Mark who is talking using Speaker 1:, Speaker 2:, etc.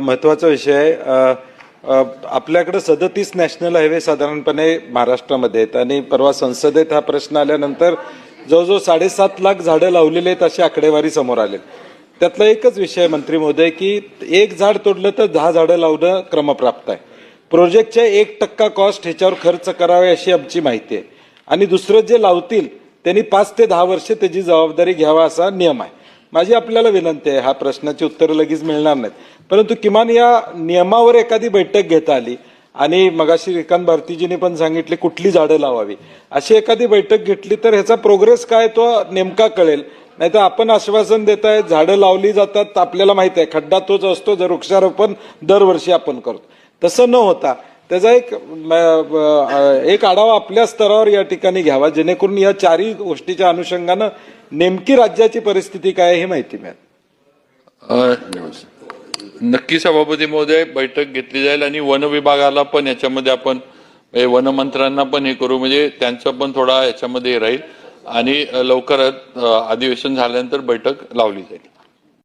Speaker 1: महत्त्वाचा विषय आहे. आपल्याकडे सदतीस नॅशनल हायवे साधारणपणे महाराष्ट्रामध्ये आहेत आणि परवा संसदेत हा प्रश्न आल्यानंतर जवळजवळ साडेसात लाख झाडं लावलेली आहेत अशी आकडेवारी समोर आले. त्यातला एकच विषय मंत्री महोदय की एक झाड तोडलं तर दहा झाडं लावणं क्रमप्राप्त आहे. प्रोजेक्टच्या एक टक्का कॉस्ट ह्याच्यावर खर्च करावे अशी आमची माहिती आहे. आणि दुसरं जे लावतील त्यांनी पाच ते दहा वर्ष त्याची जबाबदारी घ्यावा असा नियम आहे. माझी आपल्याला विनंती आहे हा प्रश्नाची उत्तरं लगेच मिळणार नाहीत. परंतु किमान या नियमावर एखादी बैठक घेता आली आणि मगाशी श्रीकांत भारतीजीने पण सांगितले कुठली झाडं लावावी. अशी एखादी बैठक घेतली तर ह्याचा प्रोग्रेस काय तो नेमका कळेल. नाहीतर आपण आश्वासन देत आहे झाडं लावली जातात आपल्याला माहिती आहे खड्डा तोच असतो जर वृक्षारोपण दरवर्षी आपण करतो. तसं न होता त्याचा एक एक आढावा आपल्या स्तरावर या ठिकाणी घ्यावा. जेणेकरून या चारही गोष्टीच्या अनुषंगानं नेमकी राज्याची परिस्थिती काय हे माहिती मिळेल.
Speaker 2: नक्की सभापती महोदय बैठक घेतली जाईल आणि वन विभागाला पण याच्यामध्ये आपण म्हणजे वनमंत्र्यांना पण हे करू म्हणजे त्यांचं पण थोडा याच्यामध्ये हे राहील. आणि लवकरच अधिवेशन झाल्यानंतर बैठक लावली जाईल.